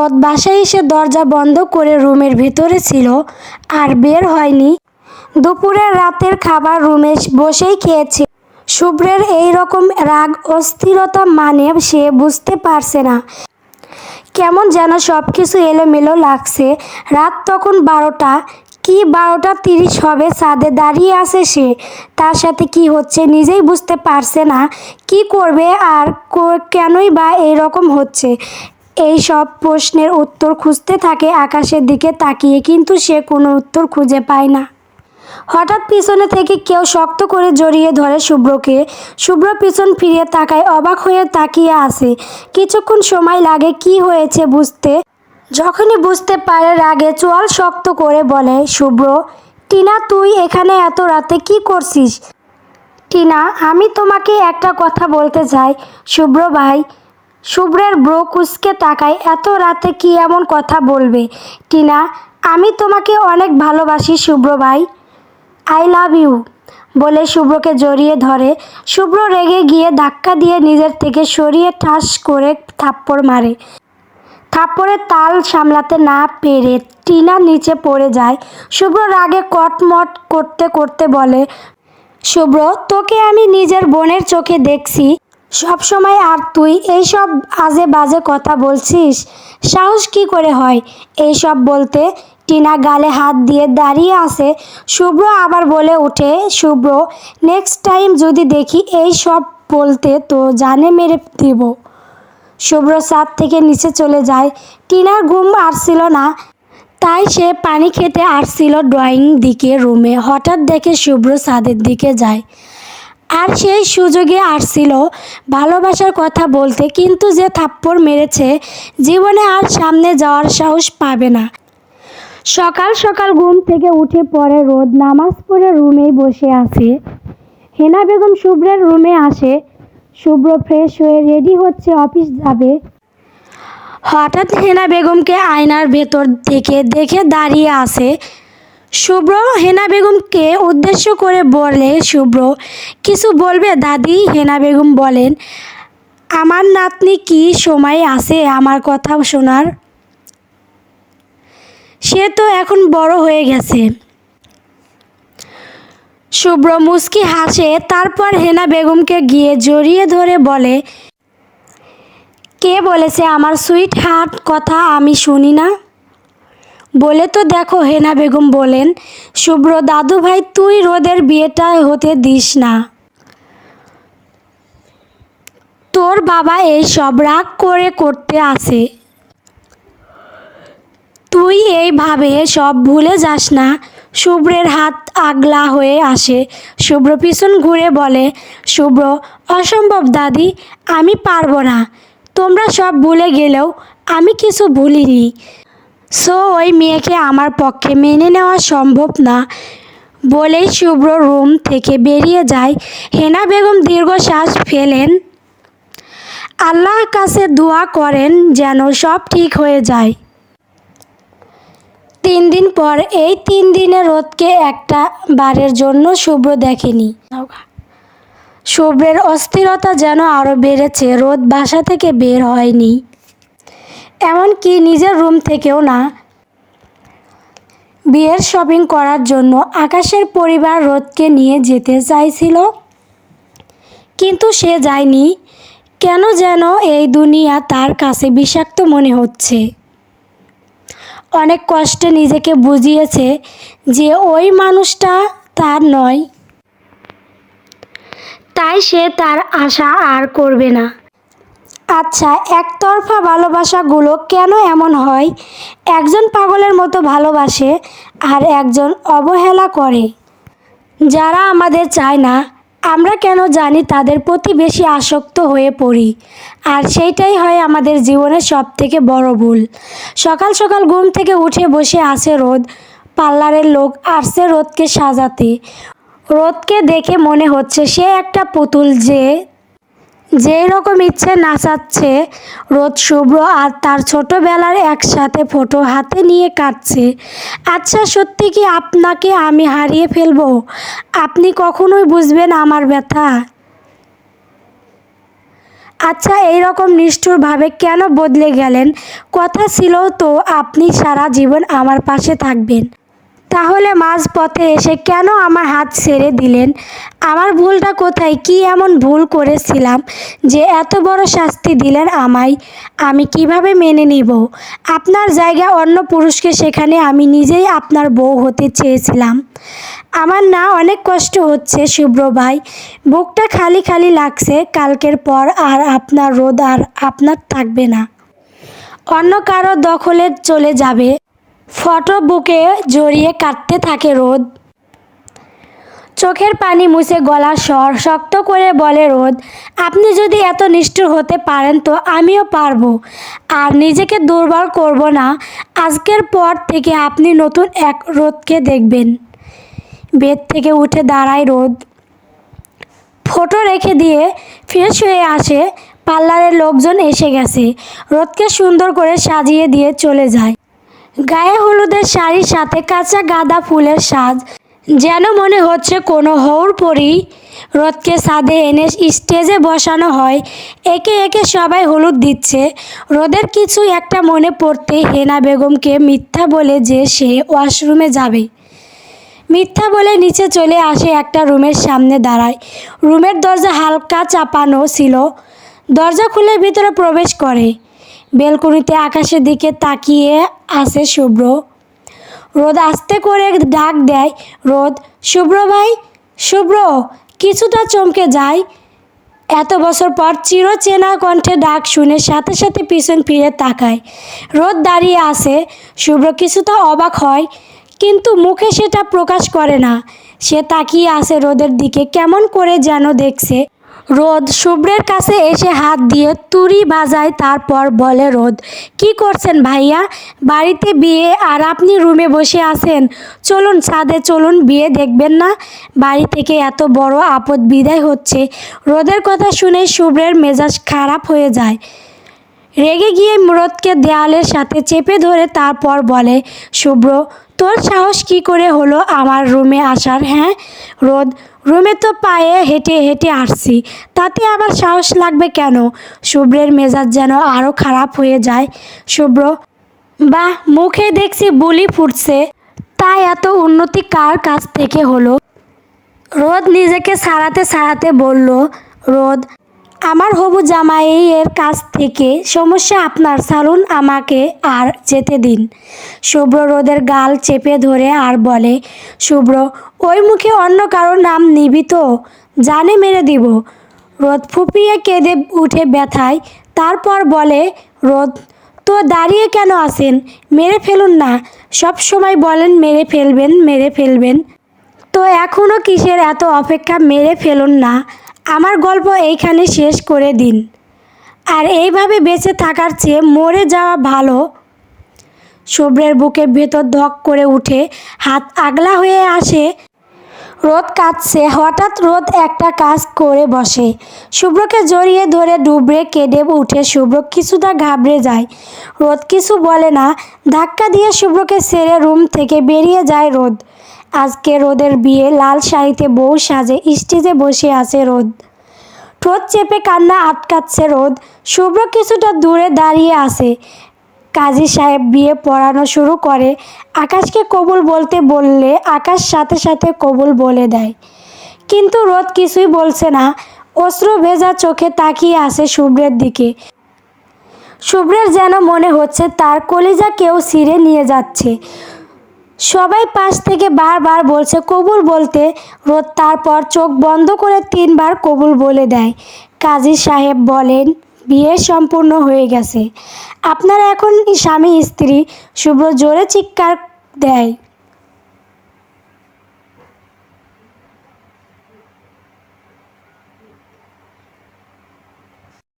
রোদ বাসায় এসে দরজা বন্ধ করে রুমের ভিতরে ছিল আর বের হয়নি। দুপুরের রাতের খাবার রুমে বসেই খেয়েছে। শুভ্রের এই রকম রাগ, অস্থিরতা মানে সে বুঝতে পারছে না। কেমন যেন সব কিছু এলোমেলো লাগছে। রাত তখন বারোটা। কি বারোটা তিরিশ হবে? ছাদে দাঁড়িয়ে আছে সে। তার সাথে কি হচ্ছে নিজেই বুঝতে পারছে না। কি করবে আর কেনই বা এরকম হচ্ছে? এই সব প্রশ্নের উত্তর খুঁজতে থাকে আকাশের দিকে তাকিয়ে, কিন্তু সে কোনো উত্তর খুঁজে পায় না। হঠাৎ পিছনে থেকে কেউ শক্ত করে জড়িয়ে ধরে শুভ্রকে। শুভ্র পিছন ফিরে তাকায়, অবাক হয়ে তাকিয়ে আসে কিছুক্ষণ সময় লাগে কি হয়েছে বুঝতে। যখনই বুঝতে পারে রাগে চোয়াল শক্ত করে বলে, শুভ্র, টিনা, তুই এখানে এত রাতে কি করছিস? টিনা, আমি তোমাকে একটা কথা বলতে চাই। শুভ্র ভাই শুভ্রের ব্রো কুচকে তাকায়, এত রাতে কি এমন কথা বলবে? টিনা, আমি তোমাকে অনেক ভালোবাসি শুভ্র ভাই। আই লাভ ইউ বলে শুভ্রকে জড়িয়ে ধরে। শুভ্র রেগে গিয়ে ধাক্কা দিয়ে নিজের থেকে সরিয়ে ঠাস করে থাপ্পড় মারে। থাপ্পড়ের তাল সামলাতে না পেরে টিনা নিচে পড়ে যায়। শুভ্র রাগে কটমট করতে করতে বলে, শুভ্র, তোকে আমি নিজের বোনের চোখে দেখছি। সব সময় আর তুই এইসব আজে বাজে কথা বলছিস? সাহস কি করে হয়? এইসব বলতে টিনা গালে হাত দিয়ে দাঁড়িয়ে আছে। শুভ্র আবার বলে ওঠে, শুভ্র নেক্সট টাইম যদি দেখি এই সব বলতে তো জানে মেরে দিব। শুভ্র ছাদ থেকে নিচে চলে যায়। টিনার ঘুম আসছিল না, তাই সে পানি খেতে আসছিল ড্রয়িং দিকে রুমে। হঠাৎ দেখে শুভ্র ছাদের দিকে যায়। আর সেই সুযোগে আসছিল ভালোবাসার কথা বলতে, কিন্তু যে থাপ্পড় মেরেছে, জীবনে আর সামনে যাওয়ার সাহস পাবে না। সকাল সকাল ঘুম থেকে উঠে পরে রোদ নামাজ পড়ে রুমেই বসে আছে। হেনা বেগম শুভ্রের রুমে আসে। শুভ্র ফ্রেশ হয়ে রেডি হচ্ছে, অফিস যাবে। হঠাৎ হেনা বেগমকে আয়নার ভেতর থেকে দেখে দাঁড়িয়ে আসে শুভ্র হেনা বেগমকে উদ্দেশ্য করে বলে, শুভ্র, কিছু বলবে? দাদি, হেনা বেগম বলেন, আমার নাতনি কি সময় আছে আমার কথা শোনার? সে তো এখন বড় হয়ে গেছে। শুভ্র মুস্কি হাসে, তারপর হেনা বেগমকে গিয়ে জড়িয়ে ধরে বলে, কে বলেছে আমার সুইট হার্ট কথা আমি শুনি না? বলে তো দেখো হেনা বেগম বলেন শুভ্র দাদু ভাই, তুই রোদের বিয়েটা হতে দিস না। তোর বাবা এই সব রাগ করে করতে আসে। তুই এইভাবে সব ভুলে যাস না। শুভ্রের হাত আগলা হয়ে আসে। শুভ্র পিছন ঘুরে বলে, শুভ্র, অসম্ভব দাদি, আমি পারব না। তোমরা সব ভুলে গেলেও আমি কিছু ভুলিনি। সো ওই মেয়েকে আমার পক্ষে মেনে নেওয়া সম্ভব না। বলেই শুভ্র রুম থেকে বেরিয়ে যায়। হেনা বেগম দীর্ঘশ্বাস ফেলেন। আল্লাহর কাছে দোয়া করেন যেন সব ঠিক হয়ে যায়। তিন দিন পর, এই তিন দিনের রোদকে একটা বারের জন্য শুভ্র দেখেনি। শুভ্রের অস্থিরতা যেন আরও বেড়েছে। রোদ বাসা থেকে বের হয়নি। এমনকি নিজের রুম থেকেও না। বিয়ের শপিং করার জন্য আকাশের পরিবার রোদকে নিয়ে যেতে চাইছিল। কিন্তু সে যায়নি। কেন যেন এই দুনিয়া তার কাছে বিষাক্ত মনে হচ্ছে। অনেক কষ্টে নিজেকে বুঝিয়েছে যে ওই মানুষটা তার নয়। তাই সে তার আশা আর করবে না। আচ্ছা একতরফা ভালোবাসাগুলো কেন এমন হয়? একজন পাগলের মতো ভালোবাসে আর একজন অবহেলা করে। যারা আমাদের চায় না, আমরা কেন জানি তাদের প্রতি বেশি আসক্ত হয়ে পড়ি। আর সেইটাই হয় আমাদের জীবনের সব থেকে বড় ভুল। সকাল সকাল ঘুম থেকে উঠে বসে আছে রোদ। পার্লারের লোক আসছে রোদকে সাজাতে। রোদকে দেখে মনে হচ্ছে সে একটা পুতুল যে যেই রকম ইচ্ছে নাচাচ্ছে, রোদ শুভ্র আর তার ছোটোবেলার একসাথে ফটো হাতে নিয়ে কাটছে। আচ্ছা সত্যি কি আপনাকে আমি হারিয়ে ফেলব? আপনি কখনোই বুঝবেন আমার ব্যথা। আচ্ছা এই রকম নিষ্ঠুরভাবে কেন বদলে গেলেন? কথা ছিল তো, আপনি সারা জীবন আমার পাশে থাকবেন। তাহলে মাঝ পথে এসে কেন আমার হাত ছেড়ে দিলেন? আমার ভুলটা কোথায়? কি এমন ভুল করেছিলাম যে এত বড় শাস্তি দিলেন আমায়? আমি কীভাবে মেনে নিব? আপনার জায়গায় অন্য পুরুষকে সেখানে আমি নিজেই আপনার বউ হতে চেয়েছিলাম। আমার না অনেক কষ্ট হচ্ছে শুভ্র ভাই। বুকটা খালি খালি লাগছে, কালকের পর আর আপনার রোদ আর আপনার থাকবে না। অন্য কারও দখলে চলে যাবে। ফটো বুকে জড়িয়ে কাটতে থাকে রোদ। চোখের পানি মুছে গলার স্বর শক্ত করে বলে রোদ, আপনি যদি এত নিষ্ঠুর হতে পারেন তো আমিও পারব। আর নিজেকে দুর্বল করব না। আজকের পর থেকে আপনি নতুন এক রোদকে দেখবেন। বেদ থেকে উঠে দাঁড়ায় রোদ। ফটো রেখে দিয়ে ফ্রেশ হয়ে আসে। পার্লারের লোকজন এসে গেছে। রোদকে সুন্দর করে সাজিয়ে দিয়ে চলে যায়। গায়ে হলুদের শাড়ির সাথে কাঁচা গাঁদা ফুলের সাজ। যেন মনে হচ্ছে কোনো হৌর পরি রোদকে সাদে এনে স্টেজে বসানো হয়। একে একে সবাই হলুদ দিচ্ছে। রোদের কিছু একটা মনে পড়তে হেনা বেগমকে মিথ্যা বলে যে সে ওয়াশরুমে যাবে। মিথ্যা বলে নিচে চলে আসে একটা রুমের সামনে দাঁড়ায়। রুমের দরজা হালকা চাপানো ছিল। দরজা খুলে ভিতরে প্রবেশ করে। বেলকনিতে আকাশের দিকে তাকিয়ে আসে শুভ্র। রোদ আস্তে করে ডাক দেয়, রোদ, শুভ্র ভাই, শুভ্র, কিছুটা চমকে যায় এত বছর পর চিরচেনা কণ্ঠে ডাক শুনে সাথে সাথে পিছন ফিরে তাকায় রোদ দাঁড়িয়ে আসে শুভ্র কিছুটা অবাক হয়, কিন্তু মুখে সেটা প্রকাশ করে না। সে তাকিয়ে আসে রোদের দিকে, কেমন করে যেন দেখছে। রোদ। শুভ্রের কাছে এসে হাত দিয়ে তুড়ি বাজায়, তারপর বলে, রোদ, কি করছেন ভাইয়া? বাড়িতে বিয়ে আর আপনি রুমে বসে আছেন। চলুন ছাদে, চলুন, বিয়ে দেখবেন না। বাড়ি থেকে এত বড় আপদ বিদায় হচ্ছে রোদের কথা শুনে শুভ্রের মেজাজ খারাপ হয়ে যায়। রেগে গিয়ে রোদকে দেয়ালের সাথে চেপে ধরে, তারপর বলে, শুভ্র, তোর সাহস কি করে হলো আমার রুমে আসার হ্যাঁ? রোদ রুমে তো পায়ে হেঁটে হেঁটে আসছি, তাতে আবার সাহস লাগবে কেন? শুভ্রের মেজাজ যেন আরও খারাপ হয়ে যায়। শুভ্র বা মুখে দেখছি বুলি ফুটছে। তাই এত উন্নতি কার কাছ থেকে হলো? রোদ নিজেকে সারাতে সারাতে বলল, রোদ আমার হবু জামাই এর কাছ থেকে সমস্যা আপনার সালুন আমাকে আর যেতে দিন। শুভ্র রোদের গাল চেপে ধরে আর বলে, শুভ্র, ওই মুখে অন্য কারোর নাম নিবি তো? জানে মেরে দিব। রোদ ফুপিয়ে কেঁদে উঠে ব্যথায়, তারপর বলে, রোদ, তো দাঁড়িয়ে কেন আসেন মেরে ফেলুন না। সব সময় বলেন, মেরে ফেলবেন মেরে ফেলবেন। তো এখনও কিসের এত অপেক্ষা? মেরে ফেলুন না। আমার গল্প এইখানে শেষ করে দিন। আর এইভাবে বেঁচে থাকার চেয়ে মরে যাওয়া ভালো। শুভ্রের বুকের ভেতর ধক করে উঠে হাত আগলা হয়ে আসে। রোদ কাঁদছে, হঠাৎ রোদ একটা কাজ করে বসে। শুভ্রকে জড়িয়ে ধরে ডুবড়ে কেঁদে উঠে শুভ্র কিছুটা ঘাবড়ে যায়। রোদ কিছু বলে না, ধাক্কা দিয়ে শুভ্রকে সেরে রুম থেকে বেরিয়ে যায় রোদ। আজকে রোদের বিয়ে, লাল শাড়িতে বউ সাজে, স্টেজে বসে আছে রোদ। ঠোঁট চেপে কান্না আটকাচ্ছে রোদ। শুভ্র কিছুটা দূরে দাঁড়িয়ে আছে। কাজী সাহেব বিয়ে পড়ানো শুরু করে। আকাশকে কবুল বলতে বললে, আকাশ সাথে সাথে কবুল বলে দেয়। কিন্তু রোদ কিছুই বলছে না। অস্ত্র ভেজা চোখে তাকিয়ে আসে শুভ্রের দিকে। শুভ্রের যেন মনে হচ্ছে তার কলিজা কেউ ছিঁড়ে নিয়ে যাচ্ছে। সবাই পাশ থেকে বারবার বলছে, কবুল বলতে রোদ তারপর চোখ বন্ধ করে তিনবার কবুল বলে দেয়। কাজী সাহেব বলেন, বিয়ে সম্পূর্ণ হয়ে গেছে। আপনারা এখন স্বামী স্ত্রী শুভ্র জোরে চিৎকার দেয়।